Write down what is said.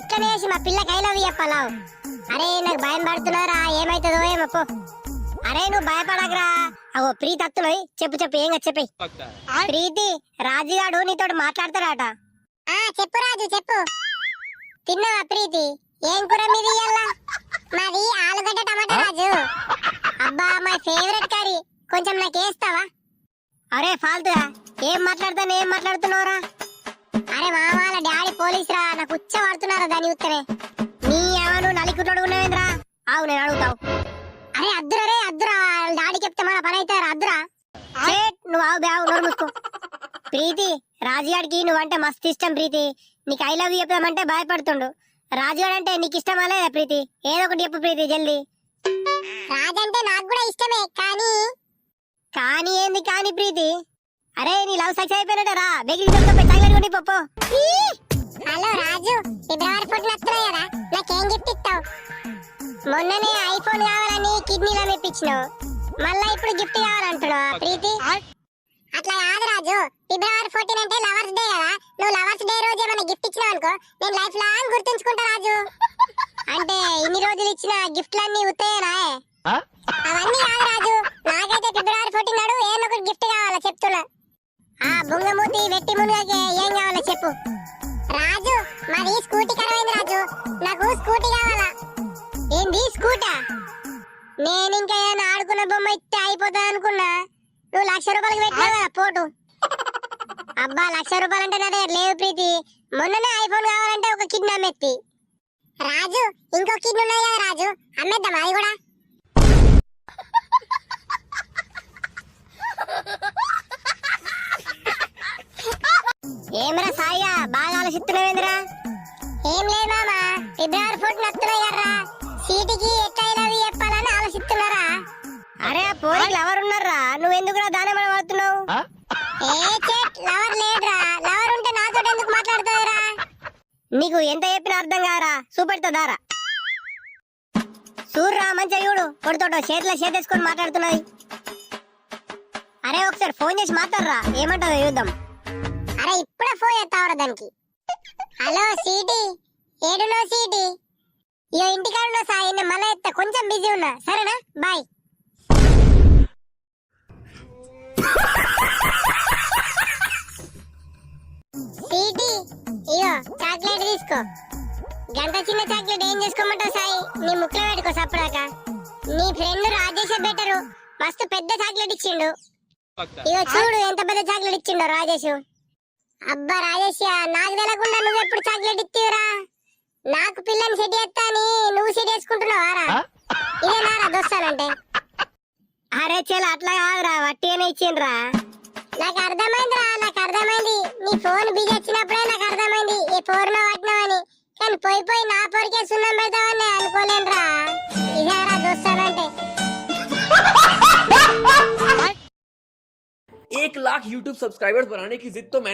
ఎట్లా మా పిల్ల ఐ చెప్పాలా అరే నాకు భయం పడుతున్నారా ఏమైతుందో ఏమో అరే నువ్వు భయపడకరా. అవో ప్రీతి అత్తున్నది చెప్పు చెప్పు ఏం చెప్పి ప్రీతి రాజుగాడు నీతో మాట్లాడతాడట. ఆ చెప్పు రాజు చెప్పు. తిన్నావా ప్రీతి? ఏం కూర మీది మాది ఆలుగడ్డ టమాటా రాజు. అబ్బా మై ఫేవరెట్ కర్రీ. కొంచెం నాకు వేస్తావా? అరే ఫాల్తుగా. ఏం మాట్లాడతాను ఏం మాట్లాడుతున్నావురా? అరే మామాల డాడీ పోలీస్ రా నాకు ఉచ్చ పడుతున్నారా దాని ఉత్తరే? నీ ఎవరు నలికుట్లోడు ఉన్నావేంద్రా? ఆవు నేను అడుగుతావు. అరే అద్దురా రే అద్దురా. డాడీ చెప్తే మన పని అయితే అద్దురా. నువ్వు ఆవు బ్యావు నోరు మూసుకో. ప్రీతి రాజుగాడికి నువ్వంటే మస్తు ఇష్టం ప్రీతి. నీకు ఐ లవ్ చెప్పామంటే భయపడుతుండు. రాజుగాడు అంటే నీకు ఇష్టమా లేదా ప్రీతి? ఏదో ఒకటి చెప్పు ప్రీతి జల్దీ. రాజంటే నాకు కూడా ఇష్టమే కానీ కానీ ఏంది కానీ ప్రీతి? అరే నీ లవ్ సక్సెస్ అయిపోయినట్టు రా. బెగిరి చెప్తా చాక్లెట్ కొని పప్పు ఫిబ్రవరి ఫోర్టీన్ వస్తున్నాయి కదా? నాకేం గిఫ్ట్ ఇస్తావు? మొన్ననే ఐఫోన్ కావాలని కిడ్నీలో మెప్పించినావు. మళ్ళా ఇప్పుడు గిఫ్ట్ కావాలంటున్నావు ప్రీతి? అట్లా కాదు రాజు. ఫిబ్రవరి ఫోర్టీన్ అంటే లవర్స్ డే కదా. నువ్వు లవర్స్ డే రోజు ఏమైనా గిఫ్ట్ ఇచ్చినావు అనుకో నేను లైఫ్ లాంగ్ గుర్తుంచుకుంటా రాజు. అంటే ఇన్ని రోజులు ఇచ్చిన గిఫ్ట్లన్నీ ఉత్తేనా అవన్నీ కాదు రాజు. నాకైతే ఫిబ్రవరి ఫోర్టీన్ నాడు ఏం ఒకటి గిఫ్ట్ కావాలా చెప్తున్నా. ఆ బుంగమూతి వెట్టి మునుగకి ఏం కావాలో చెప్పు. మాది స్కూటీ కరమైంది రాజు. నాకు స్కూటీ కావాలా? ఏంది స్కూటా? నేను ఇంకా ఏమైనా ఆడుకున్న బొమ్మ ఇస్తే అయిపోతా అనుకున్నా. నువ్వు లక్ష రూపాయలకి పెట్టినావు కదా పోటు. అబ్బా లక్ష రూపాయలు అంటే నా దగ్గర లేవు ప్రీతి. మొన్ననే ఐఫోన్ కావాలంటే ఒక కిడ్నీ అమ్మెత్తి. రాజు ఇంకో కిడ్నీ ఉన్నాయి కదా రాజు. అమ్మేద్దాం అది కూడా? ఏమరా సాయ్యా బాగా ఆలోచిస్తున్నావేంద్రా? ఏం లేదు మామా ఫిబ్రవరి ఫోర్టీన్ వస్తున్నాయి కదరా. సీటికి ఎట్లా చెప్పాలని ఆలోచిస్తున్నారా? అరే పోరికి లవర్ ఉన్నారా? నువ్వు ఎందుకురా దాని మనం పడుతున్నావు ఏ చెట్ లవర్ లేదురా. లవర్ ఉంటే నాతో ఎందుకు మాట్లాడుతావురా? నీకు ఎంత చెప్పినా అర్థం కారా చూపెడతాదారా చూర్రా మంచిగా చూడు. కొడుతోటో చేతిలో చేతేసుకొని మాట్లాడుతున్నది అరే ఒకసారి ఫోన్ చేసి మాట్లాడరా. ఏమంటావు చూద్దాం. అరే ఇప్పుడే ఫోన్ చేస్తావరా దానికి. హలో సీటి. ఏడునో సీటి? ఇక ఇంటికాడున్న సాయి మన మళ్ళీ ఎత్తా. కొంచెం బిజీ ఉన్నా. సరేనా? బాయ్. సీటి ఇయో చాక్లెట్ తీసుకో. గంట చిన్న చాక్లెట్ ఏం చేసుకోమంటావు సాయి? నీ ముక్కలో పెట్టుకో సప్పుడాక. నీ ఫ్రెండ్ రాజేష్ బెటరు? మస్తు పెద్ద చాక్లెట్ ఇచ్చిండు. ఇగో చూడు ఎంత పెద్ద చాక్లెట్ ఇచ్చిండో రాజేష్. అబ్బా రాజేష్ నాకు తెలకుండా నువ్వు ఎప్పుడు చాక్లెట్ ఇచ్చివరా నాకు పిల్లని సెట్ చేస్తా అని నువ్వు సెట్ చేసుకుంటున్నావారా ఇదే నారా దోస్తానంటే అరే చెల్ అట్లా కాదురా వట్టిగానే ఇచ్చిండ్రా నాకు అర్థమైందిరా నాకు అర్థమైంది నీ ఫోన్ బిజీ వచ్చినప్పుడే నాకు అర్థమైంది ఈ ఫోన్ పట్టినావని కానీ పోయి పోయి నా పొరికే సున్నం పెడతావని అనుకోలేనురా ఇదేరా దోస్తానంటే एक लाख यूट्यूब सब्सक्राइबर्स बनाने की जिद तो मैंने